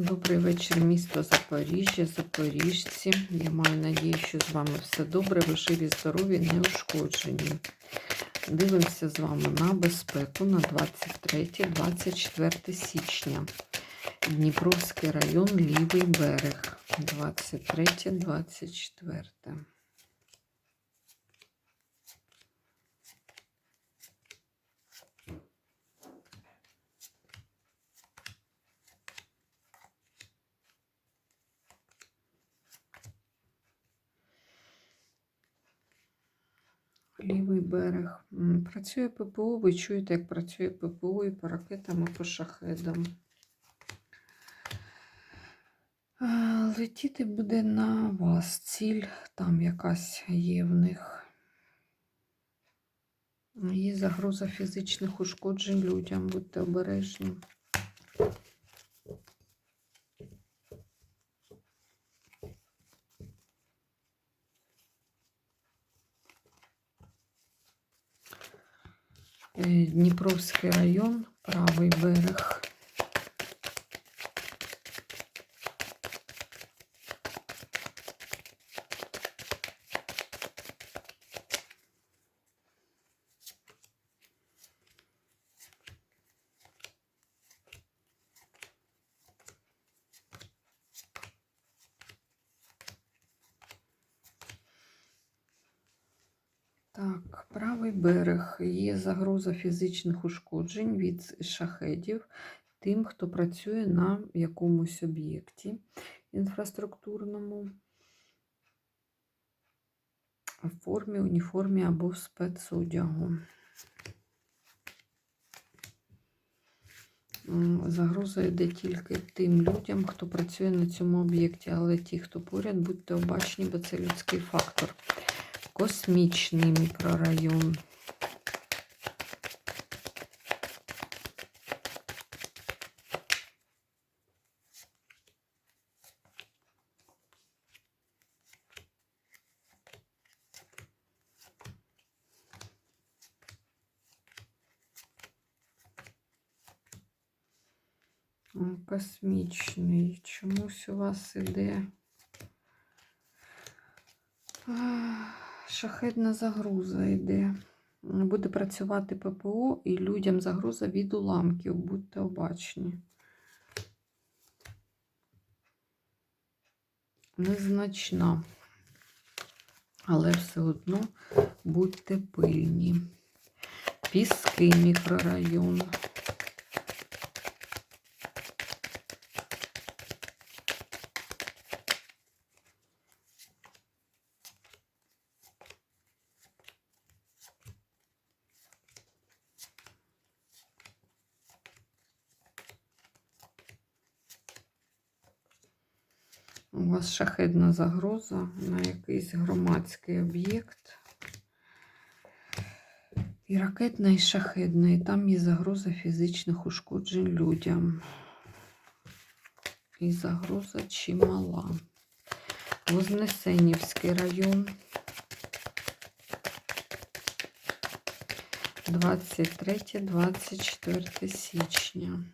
Добрий вечір, місто Запоріжжя, Запоріжці. Я маю надію, що з вами все добре, ви живі, здорові, неушкоджені. Дивимося з вами на безпеку на 23-24 січня. Дніпровський район, лівий берег. 23-24. Лівий берег. Працює ППО, ви чуєте, як працює ППО і по ракетам, і по шахедам. Летіти буде на вас. Ціль там якась є в них. Є загроза фізичних ушкоджень людям, будьте обережні. Дніпровський район, правий берег. Так, правий берег. Є загроза фізичних ушкоджень від шахедів тим, хто працює на якомусь об'єкті інфраструктурному в формі, уніформі або в спецодягу. Загроза йде тільки тим людям, хто працює на цьому об'єкті, але ті, хто поряд, будьте обачні, бо це людський фактор. Космічний мікрорайон. М, Космічний. Чомусь у вас іде А, шахедна загруза йде. Буде працювати ППО і людям загроза від уламків. Будьте обачні. Незначна. Але все одно будьте пильні. Піски мікрорайон. У шахедна загроза на якийсь громадський об'єкт. І ракетна, і шахедна, і там є загроза фізичних ушкоджень людям. І загроза чимала. Вознесенівський район. 23-24 січня.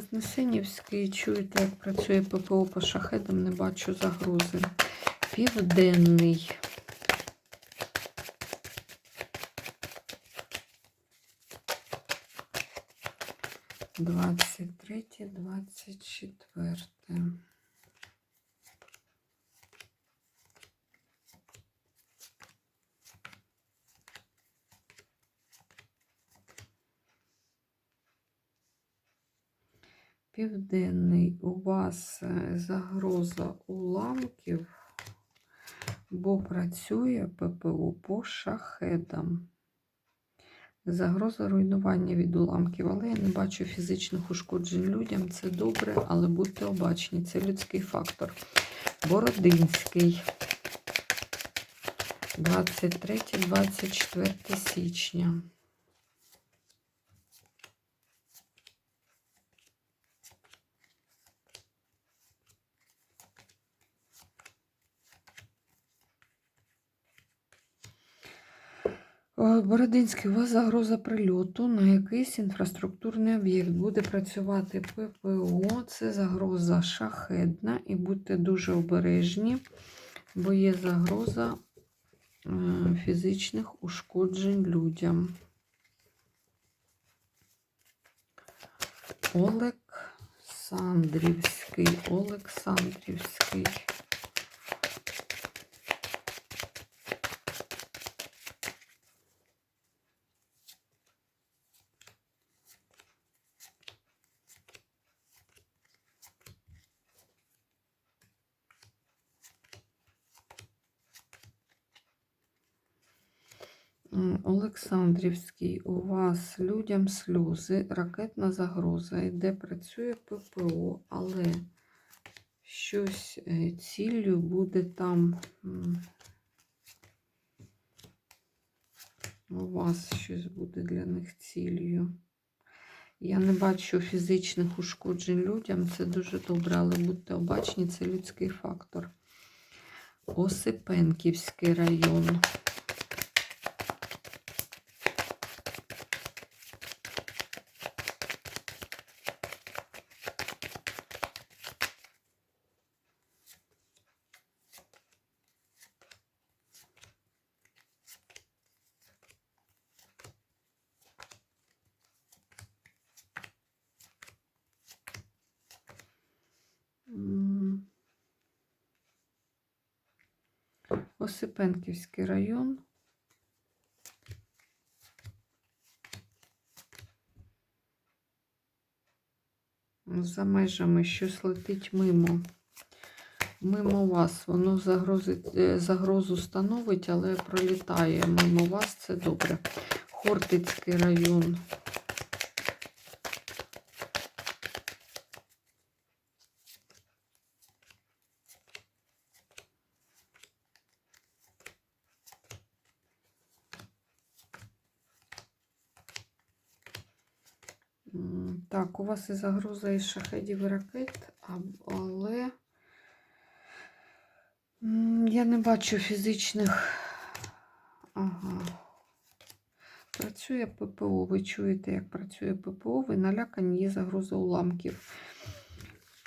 Вознесенівський, чуєте, як працює ППО по шахедам, не бачу загрози. Південний. Двадцять третє, двадцять четверте. Південний у вас е, загроза уламків, бо працює ППО по шахедам. Загроза руйнування від уламків, але я не бачу фізичних ушкоджень людям. Це добре, але будьте обачні, це людський фактор. Бородинський. 23-24 січня. Бородинський, у вас загроза прильоту на якийсь інфраструктурний об'єкт. Буде працювати ППО, це загроза шахедна, і будьте дуже обережні, бо є загроза е, фізичних ушкоджень людям. Олександрівський, Олександрівський. Олександрівський, у вас людям сльози, ракетна загроза, де працює ППО, але щось е, ціллю буде там. У вас щось буде для них ціллю. Я не бачу фізичних ушкоджень людям, це дуже добре, але будьте обачні, це людський фактор. Осипенківський район. Осипенківський район. За межами щось летить мимо. Мимо вас. Воно загрозить, е, загрозу становить, але пролітає мимо вас. Це добре. Хортицький район. М, Так, у вас і загроза із шахедів і ракет, але я не бачу фізичних. Ага. Працює ППО. Ви чуєте, як працює ППО, ви налякані, є загроза уламків.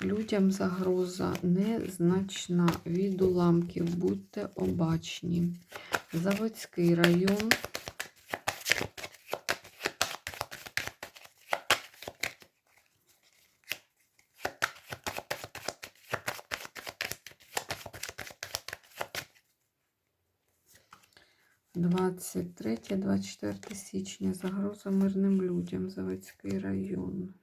Людям загроза незначна від уламків. Будьте обачні. Заводський район. Двадцять третє, 24 січня. Загроза мирним людям. Заводський район.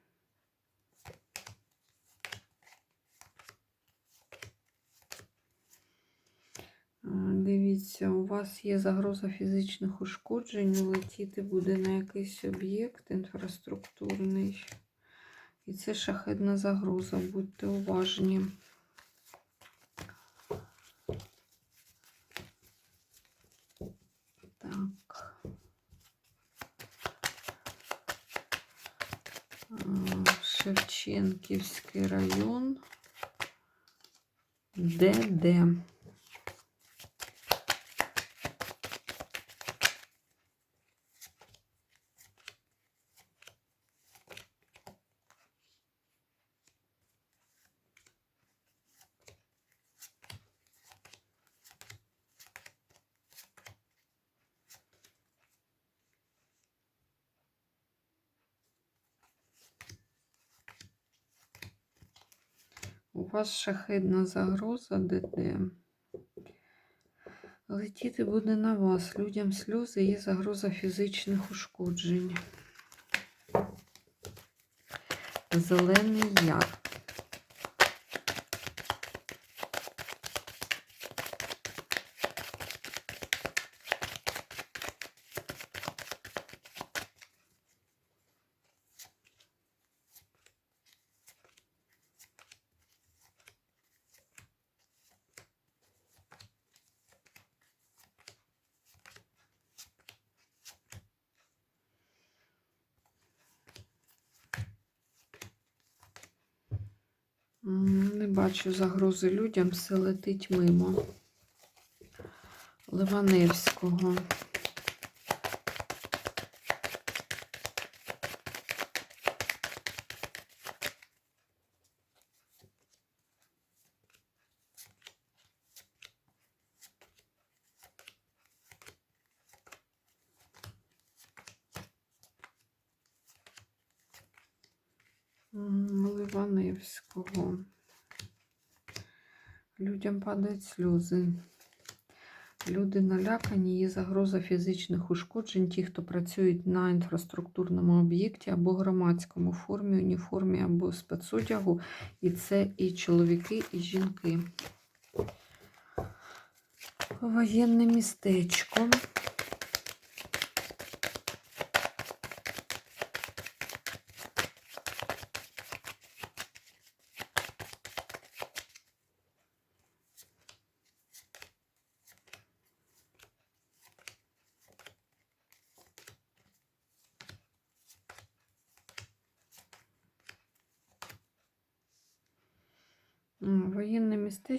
Дивіться, у вас є загроза фізичних ушкоджень. Летіти буде на якийсь об'єкт інфраструктурний. І це шахедна загроза. Будьте уважні. Так. А, Шевченківський район. ДД. У вас шахидна загроза ДД. Летіти буде на вас. Людям сльози є загроза фізичних ушкоджень. Зелений яр. Не бачу загрози людям, все летить мимо. Ливаневського. Людям падають сльози. Люди налякані, є загроза фізичних ушкоджень. Ті, хто працюють на інфраструктурному об'єкті або громадському формі, уніформі або спецодягу. І це і чоловіки, і жінки. Воєнне містечко.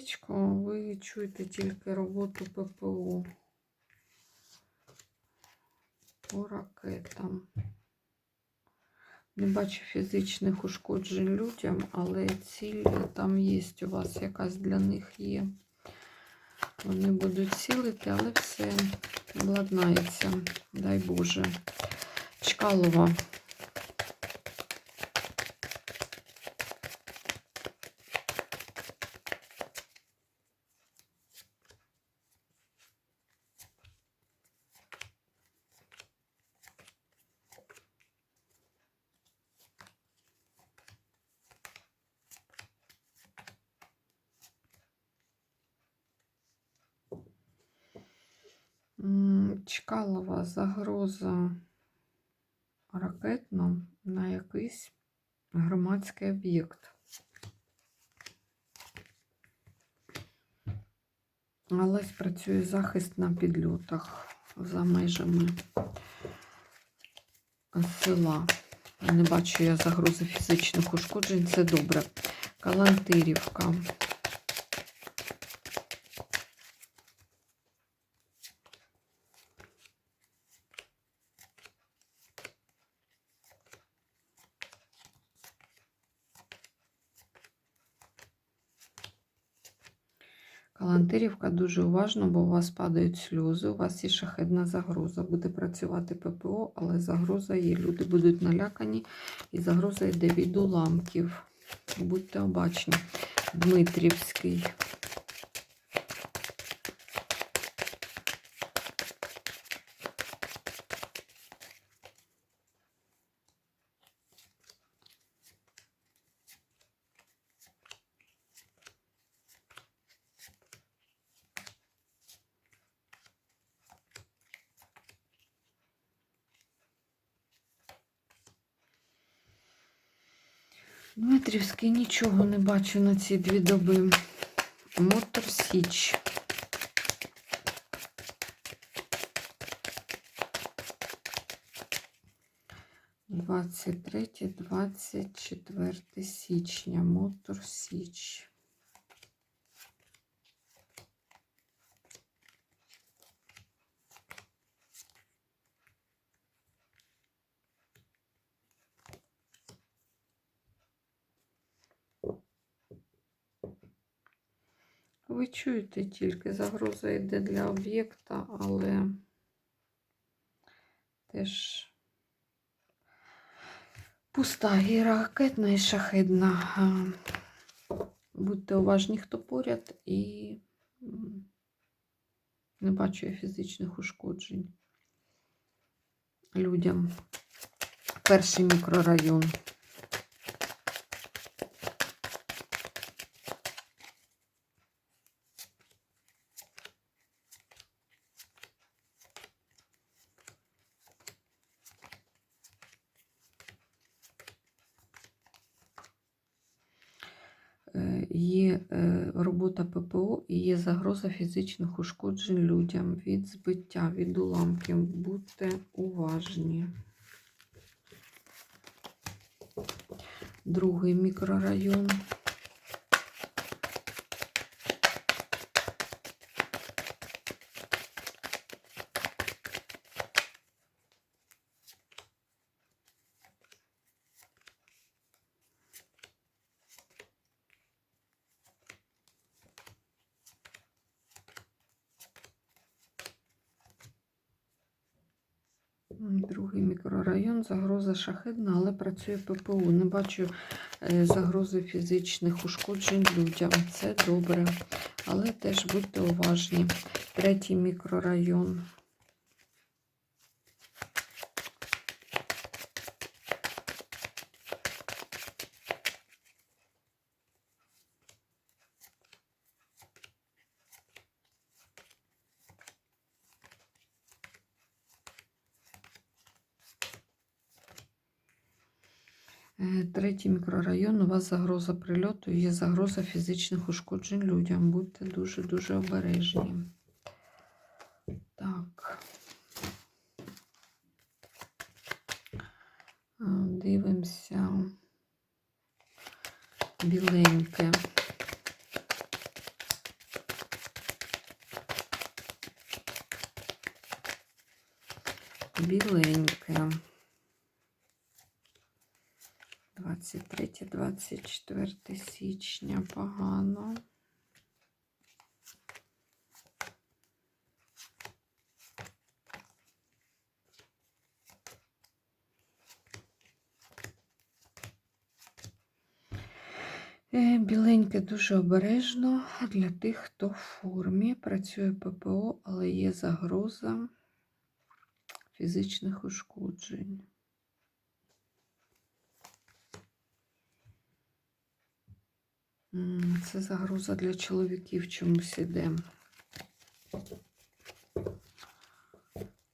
Воєнне ви чуєте тільки роботу ППО по ракетам. Не бачу фізичних ушкоджень людям, але ціль там є у вас якась для них є. Вони будуть цілити, але все владнається, дай Боже. Чкалова. Чкалова загроза ракетна на якийсь громадський об'єкт. Але спрацює захист на підльотах за межами села. Не бачу я загрози фізичних ушкоджень, це добре. Калантирівка. Калантирівка дуже уважно, бо у вас падають сльози, у вас є шахедна загроза. Буде працювати ППО, але загроза є. Люди будуть налякані, і загроза йде від уламків. Будьте обачні. Дмитрівський. Дмитрівський нічого не бачу на ці дві доби. Мотор Січ. Двадцять третє, двадцять четверте січня. Мотор Січ. Ви чуєте тільки, загроза йде для об'єкта, але теж пуста і ракетна і шахедна. А, Будьте уважні, хто поряд, і не бачу я фізичних ушкоджень людям. Перший мікрорайон. Е, Є е, робота ППО і є загроза фізичних ушкоджень людям від збиття, від уламків. Будьте уважні. Другий мікрорайон. Загроза шахидна, але працює ППУ. Не бачу е, загрози фізичних ушкоджень людям. Це добре. Але теж будьте уважні. Третій мікрорайон. Третій мікрорайон. У вас загроза прильоту, є загроза фізичних ушкоджень людям. Будьте дуже-дуже обережні. Так. Дивимося. Біленьке. Біленьке. 23-24 січня погано. Е, Біленьке дуже обережно для тих, хто в формі. Працює ППО, але є загроза фізичних ушкоджень. Це загроза для чоловіків чомусь іде.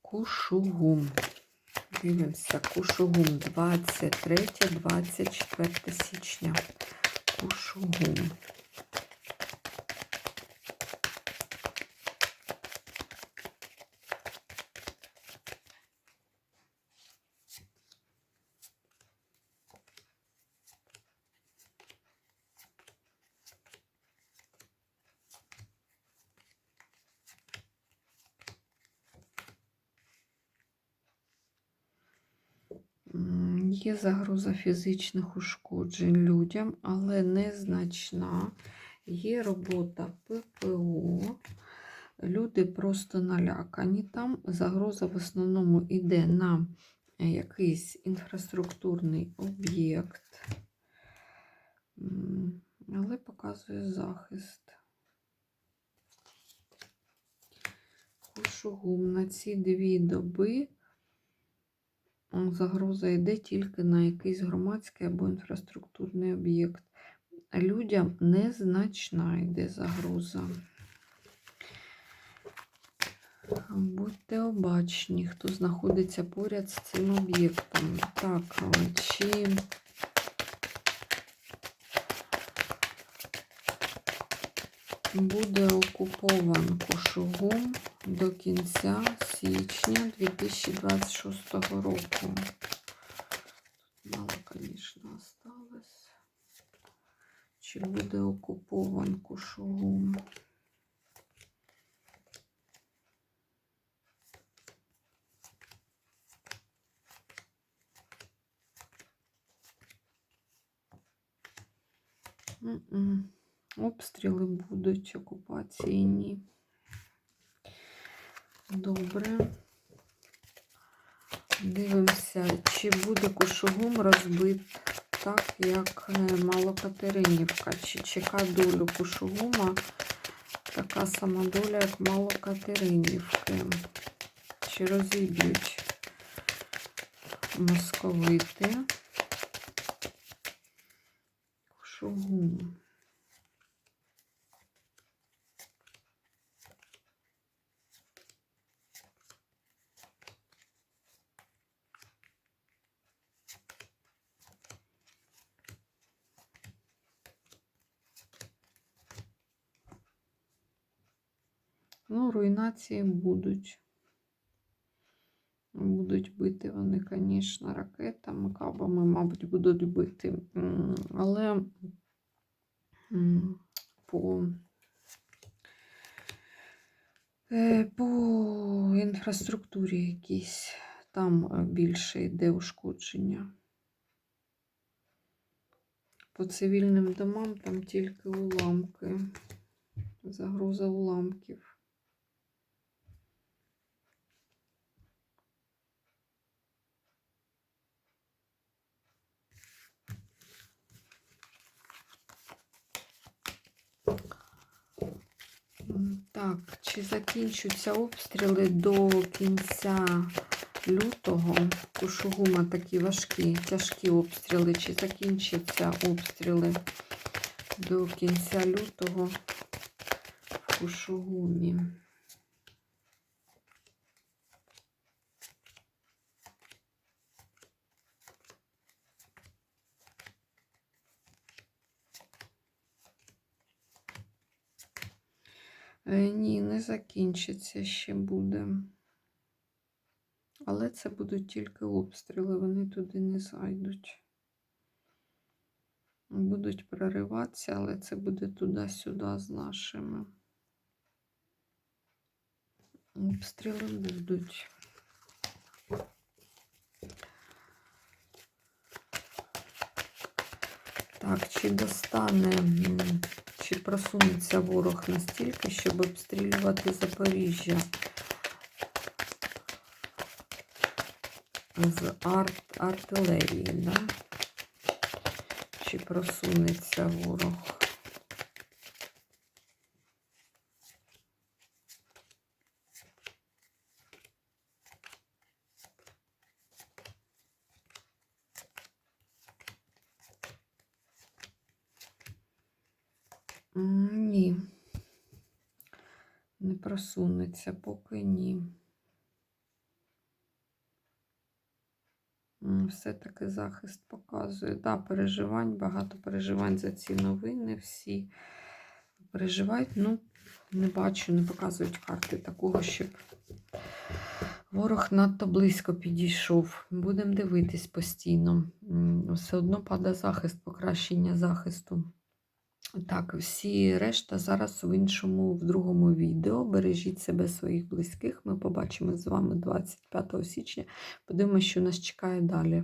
Кушугум. Дивимося, Кушугум 23-24 січня. Кушугум. М, Є загроза фізичних ушкоджень людям, але незначна. Є робота ППО. Люди просто налякані там. Загроза в основному йде на е, якийсь інфраструктурний об'єкт, але показує захист. Кушугум на ці дві доби Загроза йде тільки на якийсь громадський або інфраструктурний об'єкт. Людям незначна йде загроза. Будьте обачні, хто знаходиться поряд з цим об'єктом. Так, чи буде окупован Кошугум до кінця січня 2026 року. Мало, звісно, осталось. Чи буде окупован Кошугум? Обстріли будуть, окупаційні. Добре. Дивимося, чи буде Кушугум розбит так, як е, Малокатеринівка. Чи чека долю Кушугума така сама доля, як Малокатеринівки. Чи розіб'ють московити Кушугум. Ну, будуть. Будуть бити вони, звісно, ракетами, кабами, мабуть, будуть бити. Але по, е, по інфраструктурі якійсь там е, більше йде ушкодження. По цивільним домам там тільки уламки, загроза уламків. Так, чи закінчуться обстріли до кінця лютого? Кушугума такі важкі, тяжкі обстріли. Чи закінчаться обстріли до кінця лютого в Кушугумі? Е, Ні, закінчиться ще буде. Але це будуть тільки обстріли, вони туди не зайдуть. Будуть прориватися, але це буде туди-сюди з нашими. Обстріли будуть. Так, чи достане, чи просунеться ворог настільки, щоб обстрілювати Запоріжжя з арт, артилерії, да? Чи просунеться ворог? Ні. Не просунеться, поки ні. Все-таки захист показує. Да, переживань, багато переживань за ці новини. Всі переживають. Ну, не бачу, не показують карти такого, щоб ворог надто близько підійшов. Будемо дивитись постійно. Все одно падає захист, покращення захисту. Так, всі решта зараз в іншому, в другому відео. Бережіть себе, своїх близьких. Ми побачимо з вами 25 січня. Подивимося, що нас чекає далі.